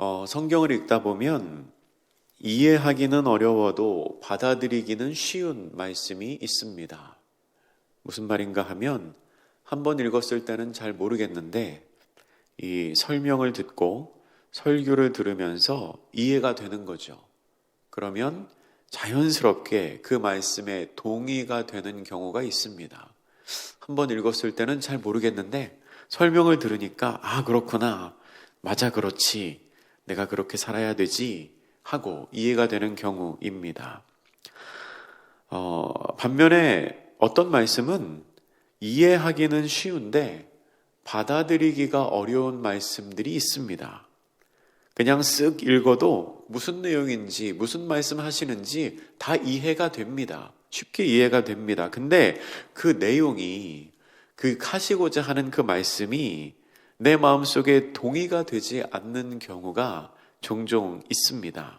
어, 성경을 읽다 보면 이해하기는 어려워도 받아들이기는 쉬운 말씀이 있습니다. 무슨 말인가 하면 한 번 읽었을 때는 잘 모르겠는데 이 설명을 듣고 설교를 들으면서 이해가 되는 거죠. 그러면 자연스럽게 그 말씀에 동의가 되는 경우가 있습니다. 한 번 읽었을 때는 잘 모르겠는데 설명을 들으니까 아, 그렇구나. 맞아, 그렇지. 내가 그렇게 살아야 되지. 하고 이해가 되는 경우입니다. 어, 반면에 어떤 말씀은 이해하기는 쉬운데 받아들이기가 어려운 말씀들이 있습니다. 그냥 쓱 읽어도 무슨 내용인지, 무슨 말씀 하시는지 다 이해가 됩니다. 쉽게 이해가 됩니다. 근데 그 내용이 그 하시고자 하는 그 말씀이 내 마음속에 동의가 되지 않는 경우가 종종 있습니다.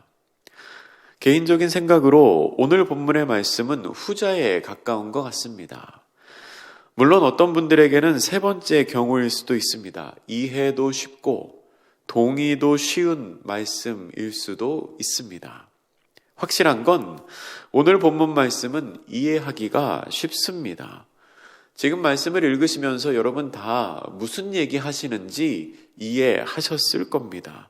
개인적인 생각으로 오늘 본문의 말씀은 후자에 가까운 것 같습니다. 물론 어떤 분들에게는 세 번째 경우일 수도 있습니다. 이해도 쉽고 동의도 쉬운 말씀일 수도 있습니다. 확실한 건 오늘 본문 말씀은 이해하기가 쉽습니다. 지금 말씀을 읽으시면서 여러분 다 무슨 얘기 하시는지 이해하셨을 겁니다.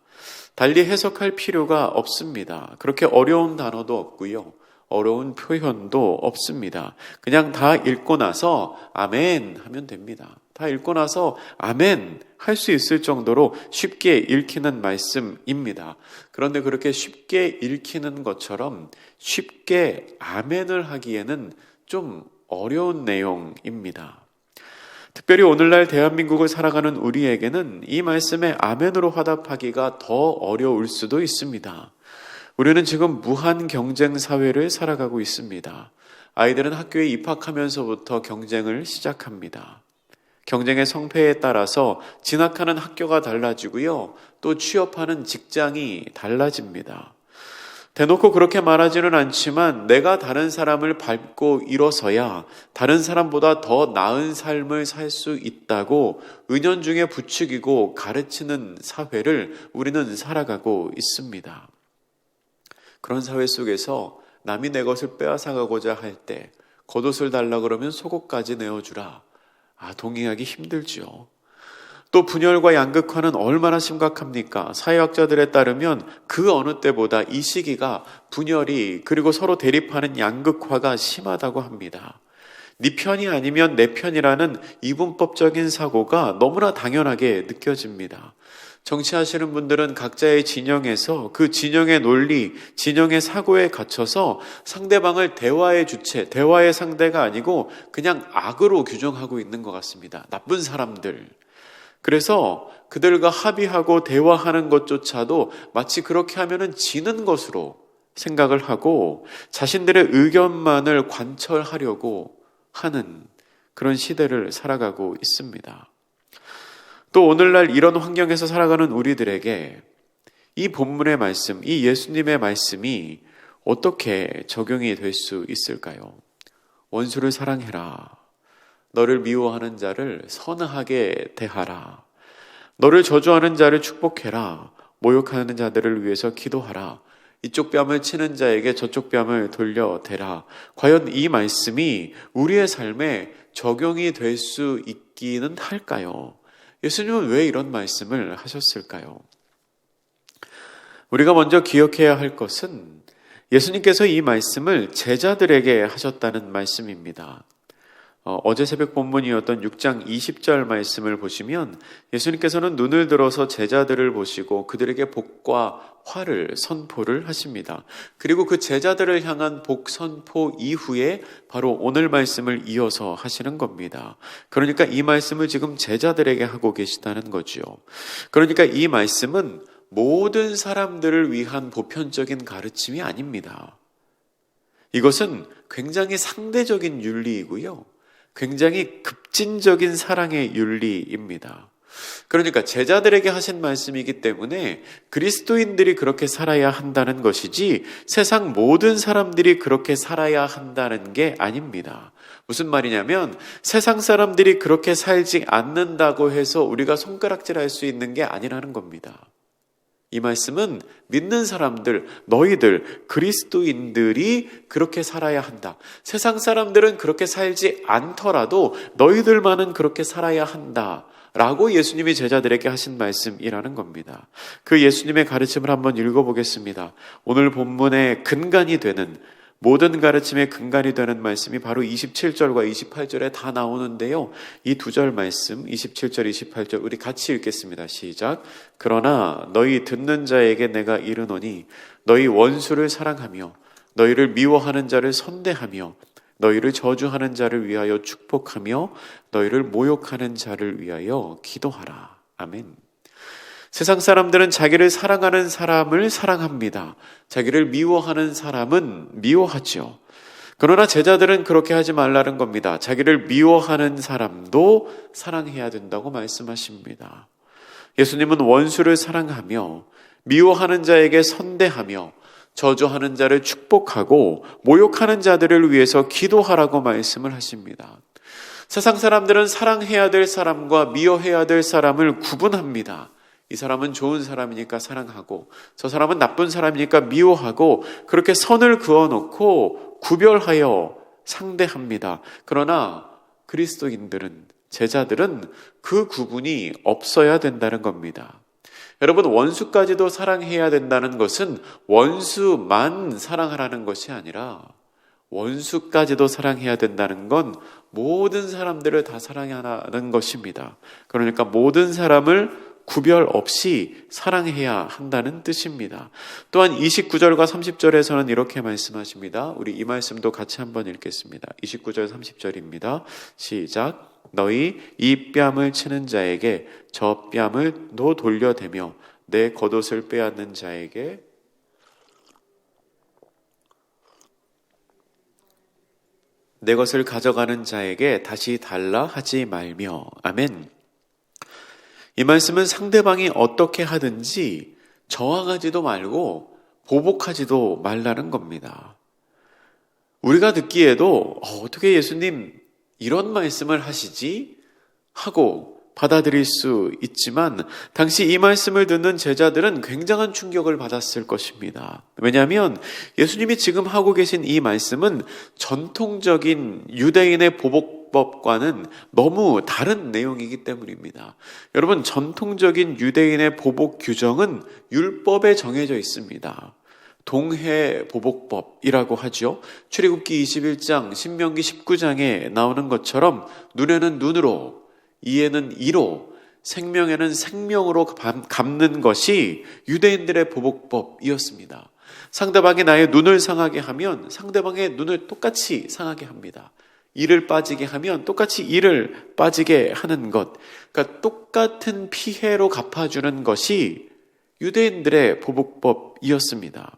달리 해석할 필요가 없습니다. 그렇게 어려운 단어도 없고요. 어려운 표현도 없습니다. 그냥 다 읽고 나서 아멘 하면 됩니다. 다 읽고 나서 아멘 할 수 있을 정도로 쉽게 읽히는 말씀입니다. 그런데 그렇게 쉽게 읽히는 것처럼 쉽게 아멘을 하기에는 좀 어려운 내용입니다. 특별히 오늘날 대한민국을 살아가는 우리에게는 이 말씀에 아멘으로 화답하기가 더 어려울 수도 있습니다. 우리는 지금 무한 경쟁 사회를 살아가고 있습니다. 아이들은 학교에 입학하면서부터 경쟁을 시작합니다. 경쟁의 성패에 따라서 진학하는 학교가 달라지고요. 또 취업하는 직장이 달라집니다. 대놓고 그렇게 말하지는 않지만 내가 다른 사람을 밟고 일어서야 다른 사람보다 더 나은 삶을 살 수 있다고 은연중에 부추기고 가르치는 사회를 우리는 살아가고 있습니다. 그런 사회 속에서 남이 내 것을 빼앗아가고자 할 때 겉옷을 달라 그러면 속옷까지 내어주라. 아, 동의하기 힘들죠. 또 분열과 양극화는 얼마나 심각합니까? 사회학자들에 따르면 그 어느 때보다 이 시기가 분열이 그리고 서로 대립하는 양극화가 심하다고 합니다. 네 편이 아니면 내 편이라는 이분법적인 사고가 너무나 당연하게 느껴집니다. 정치하시는 분들은 각자의 진영에서 그 진영의 논리, 진영의 사고에 갇혀서 상대방을 대화의 주체, 대화의 상대가 아니고 그냥 악으로 규정하고 있는 것 같습니다. 나쁜 사람들. 그래서 그들과 합의하고 대화하는 것조차도 마치 그렇게 하면은 지는 것으로 생각을 하고 자신들의 의견만을 관철하려고 하는 그런 시대를 살아가고 있습니다. 또 오늘날 이런 환경에서 살아가는 우리들에게 이 본문의 말씀, 이 예수님의 말씀이 어떻게 적용이 될 수 있을까요? 원수를 사랑해라. 너를 미워하는 자를 선하게 대하라. 너를 저주하는 자를 축복해라. 모욕하는 자들을 위해서 기도하라. 이쪽 뺨을 치는 자에게 저쪽 뺨을 돌려대라. 과연 이 말씀이 우리의 삶에 적용이 될 수 있기는 할까요? 예수님은 왜 이런 말씀을 하셨을까요? 우리가 먼저 기억해야 할 것은 예수님께서 이 말씀을 제자들에게 하셨다는 말씀입니다. 어, 제 새벽 본문이었던 6장 20절 말씀을 보시면 예수님께서는 눈을 들어서 제자들을 보시고 그들에게 복과 화를 선포를 하십니다. 그리고 그 제자들을 향한 복 선포 이후에 바로 오늘 말씀을 이어서 하시는 겁니다. 그러니까 이 말씀을 지금 제자들에게 하고 계시다는 거죠. 그러니까 이 말씀은 모든 사람들을 위한 보편적인 가르침이 아닙니다. 이것은 굉장히 상대적인 윤리이고요. 굉장히 급진적인 사랑의 윤리입니다. 그러니까 제자들에게 하신 말씀이기 때문에 그리스도인들이 그렇게 살아야 한다는 것이지 세상 모든 사람들이 그렇게 살아야 한다는 게 아닙니다. 무슨 말이냐면 세상 사람들이 그렇게 살지 않는다고 해서 우리가 손가락질 할 수 있는 게 아니라는 겁니다. 이 말씀은 믿는 사람들, 너희들, 그리스도인들이 그렇게 살아야 한다. 세상 사람들은 그렇게 살지 않더라도 너희들만은 그렇게 살아야 한다. 라고 예수님이 제자들에게 하신 말씀이라는 겁니다. 그 예수님의 가르침을 한번 읽어보겠습니다. 오늘 본문의 근간이 되는 모든 가르침의 근간이 되는 말씀이 바로 27절과 28절에 다 나오는데요. 이 두 절 말씀, 27절, 28절, 우리 같이 읽겠습니다. 시작. 그러나 너희 듣는 자에게 내가 이르노니 너희 원수를 사랑하며 너희를 미워하는 자를 선대하며 너희를 저주하는 자를 위하여 축복하며 너희를 모욕하는 자를 위하여 기도하라. 아멘. 세상 사람들은 자기를 사랑하는 사람을 사랑합니다. 자기를 미워하는 사람은 미워하죠. 그러나 제자들은 그렇게 하지 말라는 겁니다. 자기를 미워하는 사람도 사랑해야 된다고 말씀하십니다. 예수님은 원수를 사랑하며 미워하는 자에게 선대하며 저주하는 자를 축복하고 모욕하는 자들을 위해서 기도하라고 말씀을 하십니다. 세상 사람들은 사랑해야 될 사람과 미워해야 될 사람을 구분합니다. 이 사람은 좋은 사람이니까 사랑하고 저 사람은 나쁜 사람이니까 미워하고 그렇게 선을 그어놓고 구별하여 상대합니다. 그러나 그리스도인들은 제자들은 그 구분이 없어야 된다는 겁니다. 여러분 원수까지도 사랑해야 된다는 것은 원수만 사랑하라는 것이 아니라 원수까지도 사랑해야 된다는 건 모든 사람들을 다 사랑하는 것입니다. 그러니까 모든 사람을 구별 없이 사랑해야 한다는 뜻입니다. 또한 29절과 30절에서는 이렇게 말씀하십니다. 우리 이 말씀도 같이 한번 읽겠습니다. 29절 30절입니다. 시작. 너희 이 뺨을 치는 자에게 저 뺨을 너 돌려대며 내 겉옷을 빼앗는 자에게 내 것을 가져가는 자에게 다시 달라 하지 말며 아멘. 이 말씀은 상대방이 어떻게 하든지 저항하지도 말고 보복하지도 말라는 겁니다. 우리가 듣기에도 어, 떻게 예수님 이런 말씀을 하시지? 하고 받아들일 수 있지만 당시 이 말씀을 듣는 제자들은 굉장한 충격을 받았을 것입니다. 왜냐하면 예수님이 지금 하고 계신 이 말씀은 전통적인 유대인의 보복 율법과는 너무 다른 내용이기 때문입니다. 여러분, 전통적인 유대인의 보복 규정은 율법에 정해져 있습니다. 동해 보복법이라고 하죠. 출애굽기 21장, 신명기 19장에 나오는 것처럼 눈에는 눈으로, 이에는 이로, 생명에는 생명으로 갚는 것이 유대인들의 보복법이었습니다. 상대방이 나의 눈을 상하게 하면 상대방의 눈을 똑같이 상하게 합니다. 이를 빠지게 하면 똑같이 이를 빠지게 하는 것. 그러니까 똑같은 피해로 갚아주는 것이 유대인들의 보복법이었습니다.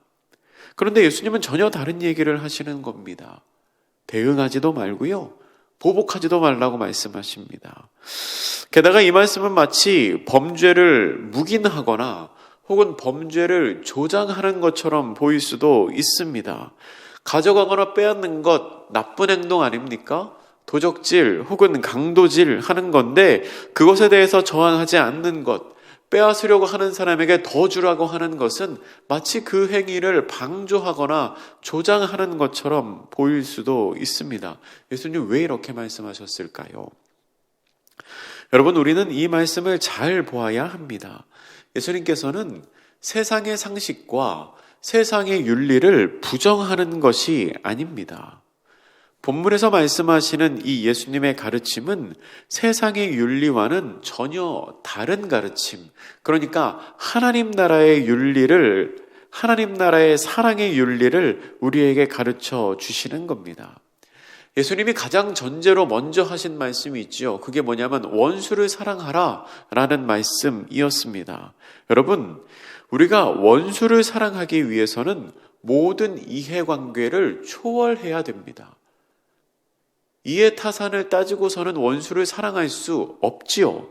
그런데 예수님은 전혀 다른 얘기를 하시는 겁니다. 대응하지도 말고요. 보복하지도 말라고 말씀하십니다. 게다가 이 말씀은 마치 범죄를 묵인하거나 혹은 범죄를 조장하는 것처럼 보일 수도 있습니다. 가져가거나 빼앗는 것 나쁜 행동 아닙니까? 도적질 혹은 강도질 하는 건데 그것에 대해서 저항하지 않는 것, 빼앗으려고 하는 사람에게 더 주라고 하는 것은 마치 그 행위를 방조하거나 조장하는 것처럼 보일 수도 있습니다. 예수님 왜 이렇게 말씀하셨을까요? 여러분, 우리는 이 말씀을 잘 보아야 합니다. 예수님께서는 세상의 상식과 세상의 윤리를 부정하는 것이 아닙니다. 본문에서 말씀하시는 이 예수님의 가르침은 세상의 윤리와는 전혀 다른 가르침. 그러니까 하나님 나라의 윤리를, 하나님 나라의 사랑의 윤리를 우리에게 가르쳐 주시는 겁니다. 예수님이 가장 전제로 먼저 하신 말씀이 있지요. 그게 뭐냐면 원수를 사랑하라 라는 말씀이었습니다. 여러분, 우리가 원수를 사랑하기 위해서는 모든 이해관계를 초월해야 됩니다. 이해 타산을 따지고서는 원수를 사랑할 수 없지요.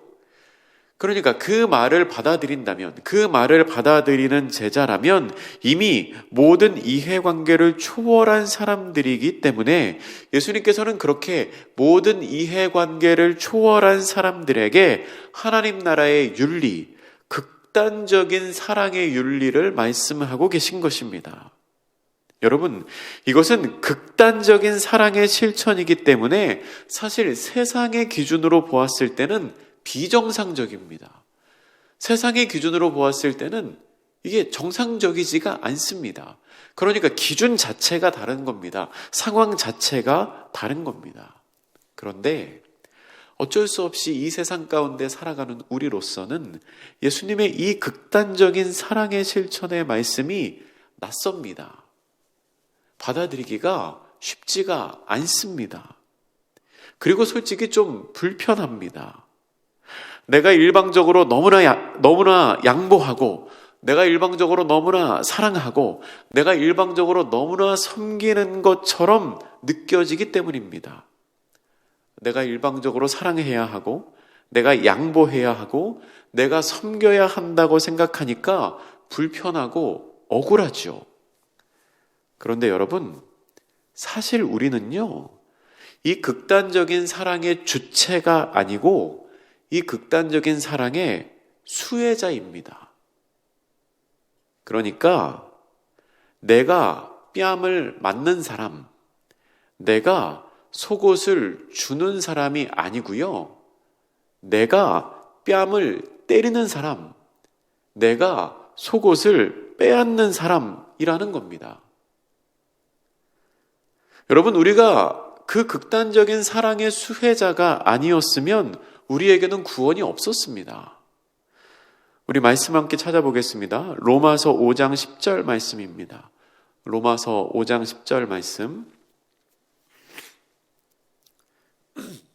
그러니까 그 말을 받아들인다면, 그 말을 받아들이는 제자라면 이미 모든 이해관계를 초월한 사람들이기 때문에 예수님께서는 그렇게 모든 이해관계를 초월한 사람들에게 하나님 나라의 윤리, 극단적인 사랑의 윤리를 말씀하고 계신 것입니다. 여러분, 이것은 극단적인 사랑의 실천이기 때문에 사실 세상의 기준으로 보았을 때는 비정상적입니다. 세상의 기준으로 보았을 때는 이게 정상적이지가 않습니다. 그러니까 기준 자체가 다른 겁니다. 상황 자체가 다른 겁니다. 그런데 어쩔 수 없이 이 세상 가운데 살아가는 우리로서는 예수님의 이 극단적인 사랑의 실천의 말씀이 낯섭니다. 받아들이기가 쉽지가 않습니다. 그리고 솔직히 좀 불편합니다. 내가 일방적으로 너무나, 야, 너무나 양보하고, 내가 일방적으로 너무나 사랑하고, 내가 일방적으로 너무나 섬기는 것처럼 느껴지기 때문입니다. 내가 일방적으로 사랑해야 하고, 내가 양보해야 하고, 내가 섬겨야 한다고 생각하니까 불편하고 억울하죠. 그런데 여러분, 사실 우리는요, 이 극단적인 사랑의 주체가 아니고, 이 극단적인 사랑의 수혜자입니다. 그러니까, 내가 뺨을 맞는 사람, 내가 속옷을 주는 사람이 아니고요. 내가 뺨을 때리는 사람, 내가 속옷을 빼앗는 사람이라는 겁니다. 여러분, 우리가 그 극단적인 사랑의 수혜자가 아니었으면 우리에게는 구원이 없었습니다. 우리 말씀 함께 찾아보겠습니다. 로마서 5장 10절 말씀입니다. 로마서 5장 10절 말씀.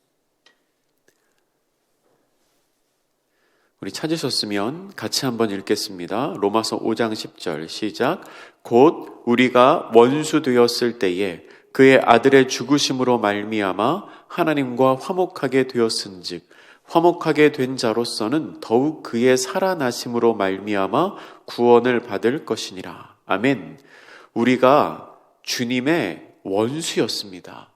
우리 찾으셨으면 같이 한번 읽겠습니다. 로마서 5장 10절 시작. 곧 우리가 원수 되었을 때에 그의 아들의 죽으심으로 말미암아 하나님과 화목하게 되었은즉 화목하게 된 자로서는 더욱 그의 살아나심으로 말미암아 구원을 받을 것이니라. 아멘. 우리가 주님의 원수였습니다.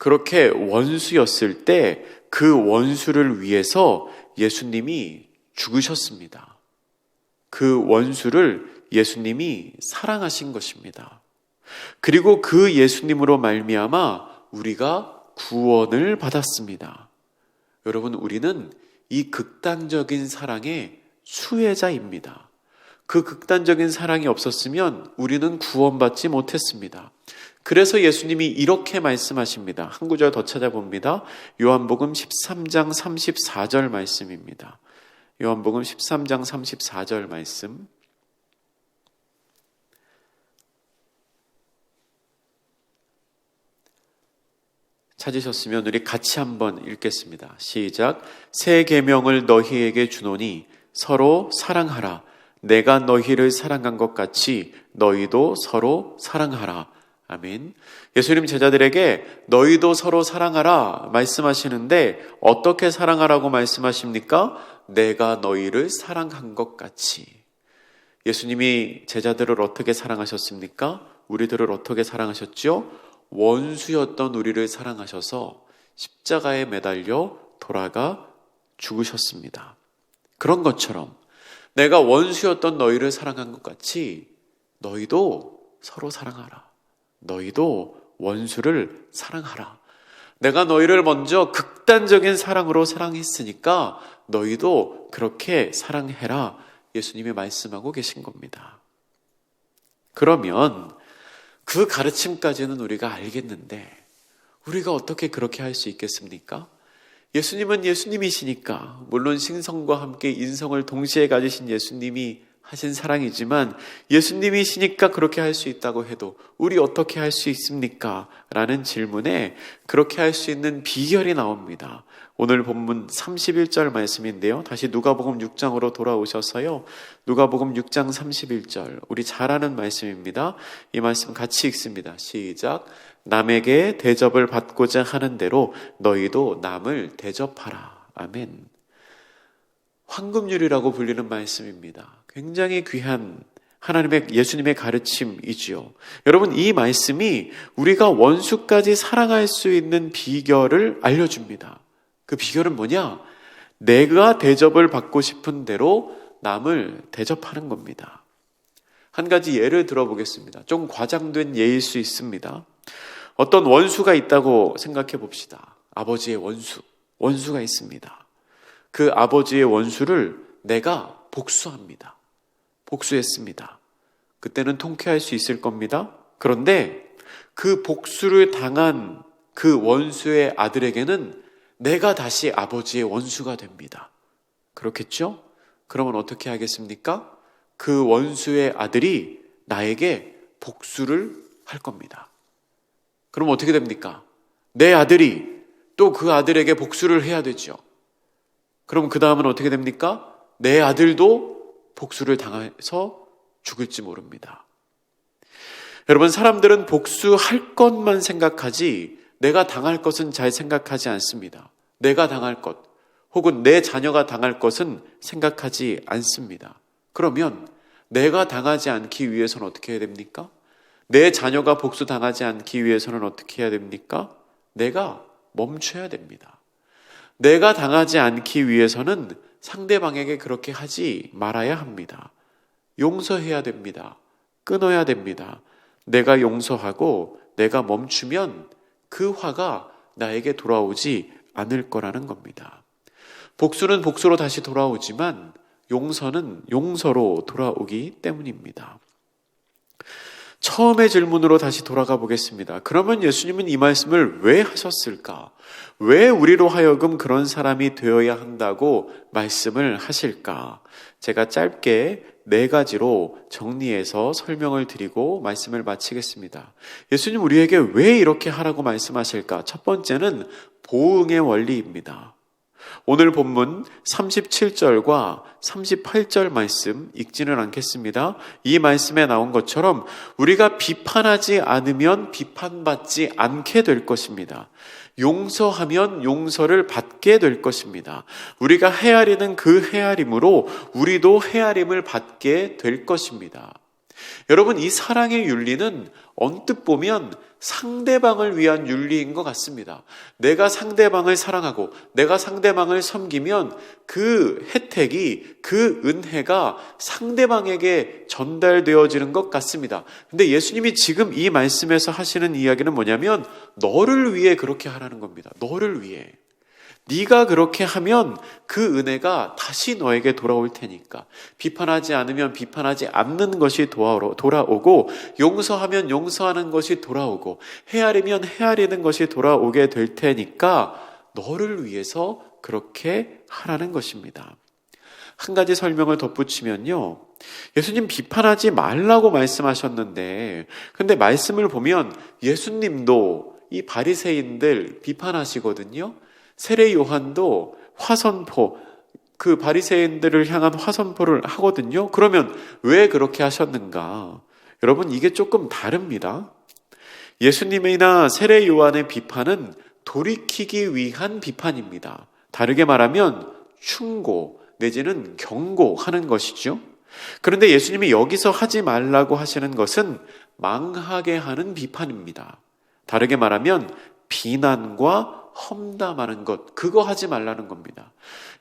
그렇게 원수였을 때 그 원수를 위해서 예수님이 죽으셨습니다. 그 원수를 예수님이 사랑하신 것입니다. 그리고 그 예수님으로 말미암아 우리가 구원을 받았습니다. 여러분 우리는 이 극단적인 사랑의 수혜자입니다. 그 극단적인 사랑이 없었으면 우리는 구원받지 못했습니다. 그래서 예수님이 이렇게 말씀하십니다. 한 구절 더 찾아봅니다. 요한복음 13장 34절 말씀입니다. 요한복음 13장 34절 말씀. 찾으셨으면 우리 같이 한번 읽겠습니다. 시작. 새 계명을 너희에게 주노니 서로 사랑하라. 내가 너희를 사랑한 것 같이 너희도 서로 사랑하라. 아멘. 예수님 제자들에게 너희도 서로 사랑하라 말씀하시는데 어떻게 사랑하라고 말씀하십니까? 내가 너희를 사랑한 것 같이. 예수님이 제자들을 어떻게 사랑하셨습니까? 우리들을 어떻게 사랑하셨죠? 원수였던 우리를 사랑하셔서 십자가에 매달려 돌아가 죽으셨습니다. 그런 것처럼 내가 원수였던 너희를 사랑한 것 같이 너희도 서로 사랑하라. 너희도 원수를 사랑하라. 내가 너희를 먼저 극단적인 사랑으로 사랑했으니까 너희도 그렇게 사랑해라. 예수님이 말씀하고 계신 겁니다. 그러면 그 가르침까지는 우리가 알겠는데 우리가 어떻게 그렇게 할 수 있겠습니까? 예수님은 예수님이시니까 물론 신성과 함께 인성을 동시에 가지신 예수님이 하신 사랑이지만 예수님이시니까 그렇게 할 수 있다고 해도 우리 어떻게 할 수 있습니까? 라는 질문에 그렇게 할 수 있는 비결이 나옵니다. 오늘 본문 31절 말씀인데요. 다시 누가복음 6장으로 돌아오셔서요. 누가복음 6장 31절. 우리 잘 아는 말씀입니다. 이 말씀 같이 읽습니다. 시작. 남에게 대접을 받고자 하는 대로 너희도 남을 대접하라. 아멘. 황금률이라고 불리는 말씀입니다. 굉장히 귀한 하나님의 예수님의 가르침이지요. 여러분 이 말씀이 우리가 원수까지 사랑할 수 있는 비결을 알려줍니다. 그 비결은 뭐냐? 내가 대접을 받고 싶은 대로 남을 대접하는 겁니다. 한 가지 예를 들어보겠습니다. 좀 과장된 예일 수 있습니다. 어떤 원수가 있다고 생각해 봅시다. 아버지의 원수, 원수가 있습니다. 그 아버지의 원수를 내가 복수합니다. 복수했습니다. 그때는 통쾌할 수 있을 겁니다. 그런데 그 복수를 당한 그 원수의 아들에게는 내가 다시 아버지의 원수가 됩니다. 그렇겠죠? 그러면 어떻게 하겠습니까? 그 원수의 아들이 나에게 복수를 할 겁니다. 그럼 어떻게 됩니까? 내 아들이 또 그 아들에게 복수를 해야 되죠. 그럼 그 다음은 어떻게 됩니까? 내 아들도 복수를 당해서 죽을지 모릅니다. 여러분, 사람들은 복수할 것만 생각하지 내가 당할 것은 잘 생각하지 않습니다. 내가 당할 것, 혹은 내 자녀가 당할 것은 생각하지 않습니다. 그러면 내가 당하지 않기 위해서는 어떻게 해야 됩니까? 내 자녀가 복수 당하지 않기 위해서는 어떻게 해야 됩니까? 내가 멈춰야 됩니다. 내가 당하지 않기 위해서는 상대방에게 그렇게 하지 말아야 합니다. 용서해야 됩니다. 끊어야 됩니다. 내가 용서하고 내가 멈추면 그 화가 나에게 돌아오지 않을 거라는 겁니다. 복수는 복수로 다시 돌아오지만 용서는 용서로 돌아오기 때문입니다. 처음의 질문으로 다시 돌아가 보겠습니다. 그러면 예수님은 이 말씀을 왜 하셨을까? 왜 우리로 하여금 그런 사람이 되어야 한다고 말씀을 하실까? 제가 짧게 네 가지로 정리해서 설명을 드리고 말씀을 마치겠습니다. 예수님 우리에게 왜 이렇게 하라고 말씀하실까? 첫 번째는 보응의 원리입니다. 오늘 본문 37절과 38절 말씀 읽지는 않겠습니다. 이 말씀에 나온 것처럼 우리가 비판하지 않으면 비판받지 않게 될 것입니다. 용서하면 용서를 받게 될 것입니다. 우리가 헤아리는 그 헤아림으로 우리도 헤아림을 받게 될 것입니다. 여러분, 이 사랑의 윤리는 언뜻 보면 상대방을 위한 윤리인 것 같습니다. 내가 상대방을 사랑하고 내가 상대방을 섬기면 그 혜택이 그 은혜가 상대방에게 전달되어지는 것 같습니다. 근데 예수님이 지금 이 말씀에서 하시는 이야기는 뭐냐면 너를 위해 그렇게 하라는 겁니다. 너를 위해. 네가 그렇게 하면 그 은혜가 다시 너에게 돌아올 테니까 비판하지 않으면 비판하지 않는 것이 돌아오고 용서하면 용서하는 것이 돌아오고 헤아리면 헤아리는 것이 돌아오게 될 테니까 너를 위해서 그렇게 하라는 것입니다. 한 가지 설명을 덧붙이면요. 예수님 비판하지 말라고 말씀하셨는데 근데 말씀을 보면 예수님도 이 바리새인들 비판하시거든요. 세례 요한도 화선포 그 바리새인들을 향한 화선포를 하거든요. 그러면 왜 그렇게 하셨는가? 여러분 이게 조금 다릅니다. 예수님이나 세례 요한의 비판은 돌이키기 위한 비판입니다. 다르게 말하면 충고 내지는 경고하는 것이죠. 그런데 예수님이 여기서 하지 말라고 하시는 것은 망하게 하는 비판입니다. 다르게 말하면 비난과 험담하는 것, 그거 하지 말라는 겁니다.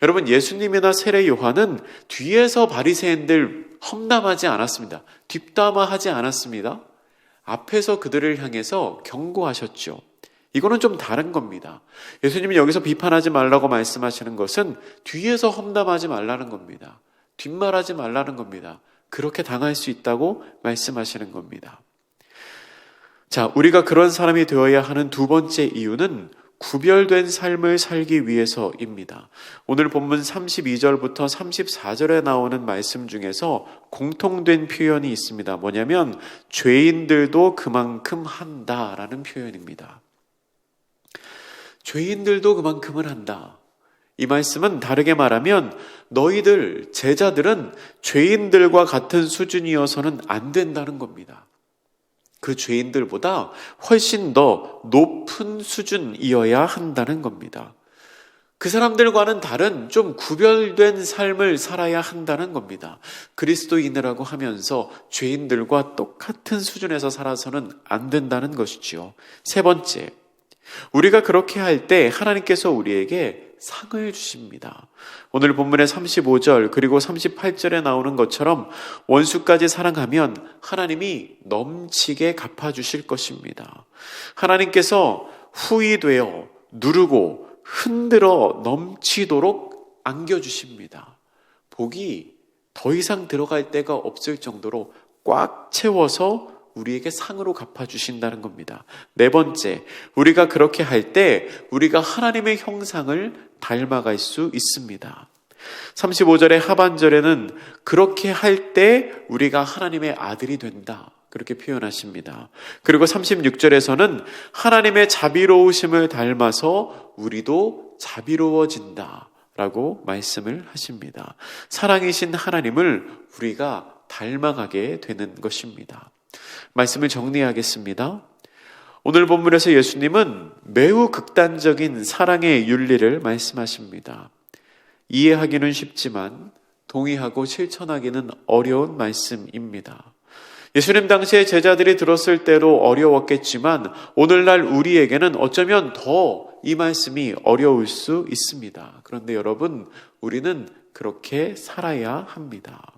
여러분, 예수님이나 세례 요한은 뒤에서 바리새인들 험담하지 않았습니다. 뒷담화하지 않았습니다. 앞에서 그들을 향해서 경고하셨죠. 이거는 좀 다른 겁니다. 예수님이 여기서 비판하지 말라고 말씀하시는 것은 뒤에서 험담하지 말라는 겁니다. 뒷말하지 말라는 겁니다. 그렇게 당할 수 있다고 말씀하시는 겁니다. 자, 우리가 그런 사람이 되어야 하는 두 번째 이유는 구별된 삶을 살기 위해서입니다. 오늘 본문 32절부터 34절에 나오는 말씀 중에서 공통된 표현이 있습니다. 뭐냐면 죄인들도 그만큼 한다라는 표현입니다. 죄인들도 그만큼을 한다. 이 말씀은 다르게 말하면 너희들 제자들은 죄인들과 같은 수준이어서는 안 된다는 겁니다. 그 죄인들보다 훨씬 더 높은 수준이어야 한다는 겁니다. 그 사람들과는 다른 좀 구별된 삶을 살아야 한다는 겁니다. 그리스도인이라고 하면서 죄인들과 똑같은 수준에서 살아서는 안 된다는 것이지요. 세 번째, 우리가 그렇게 할 때 하나님께서 우리에게 상을 주십니다. 오늘 본문의 35절 그리고 38절에 나오는 것처럼 원수까지 사랑하면 하나님이 넘치게 갚아주실 것입니다. 하나님께서 후이되어 누르고 흔들어 넘치도록 안겨주십니다. 복이 더 이상 들어갈 데가 없을 정도로 꽉 채워서 우리에게 상으로 갚아주신다는 겁니다. 네 번째, 우리가 그렇게 할 때 우리가 하나님의 형상을 닮아갈 수 있습니다. 35절의 하반절에는 그렇게 할 때 우리가 하나님의 아들이 된다. 그렇게 표현하십니다. 그리고 36절에서는 하나님의 자비로우심을 닮아서 우리도 자비로워진다. 라고 말씀을 하십니다. 사랑이신 하나님을 우리가 닮아가게 되는 것입니다. 말씀을 정리하겠습니다. 오늘 본문에서 예수님은 매우 극단적인 사랑의 윤리를 말씀하십니다. 이해하기는 쉽지만 동의하고 실천하기는 어려운 말씀입니다. 예수님 당시에 제자들이 들었을 때로 어려웠겠지만 오늘날 우리에게는 어쩌면 더 이 말씀이 어려울 수 있습니다. 그런데 여러분, 우리는 그렇게 살아야 합니다.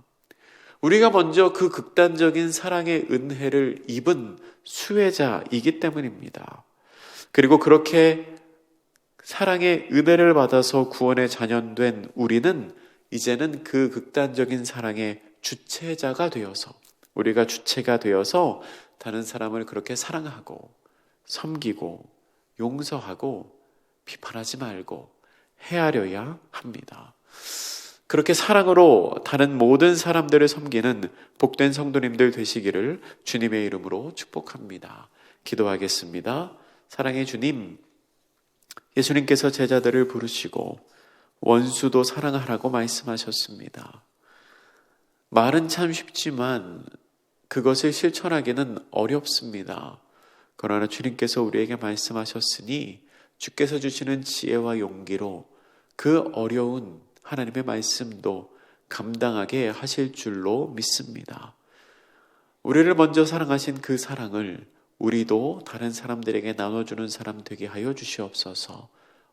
우리가 먼저 그 극단적인 사랑의 은혜를 입은 수혜자이기 때문입니다. 그리고 그렇게 사랑의 은혜를 받아서 구원에 자연된 우리는 이제는 그 극단적인 사랑의 주체자가 되어서 우리가 주체가 되어서 다른 사람을 그렇게 사랑하고 섬기고 용서하고 비판하지 말고 헤아려야 합니다. 그렇게 사랑으로 다른 모든 사람들을 섬기는 복된 성도님들 되시기를 주님의 이름으로 축복합니다. 기도하겠습니다. 사랑의 주님, 예수님께서 제자들을 부르시고 원수도 사랑하라고 말씀하셨습니다. 말은 참 쉽지만 그것을 실천하기는 어렵습니다. 그러나 주님께서 우리에게 말씀하셨으니 주께서 주시는 지혜와 용기로 그 어려운 하나님의 말씀도 감당하게 하실 줄로 믿습니다. 우리를 먼저 사랑하신 그 사랑을 우리도 다른 사람들에게 나눠주는 사람 되게 하여 주시옵소서.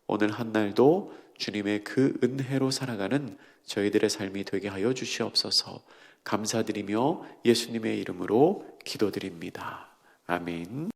오늘 한 날도 주님의 그 은혜로 살아가는 저희들의 삶이 되게 하여 주시옵소서. 감사드리며 예수님의 이름으로 기도드립니다. 아멘.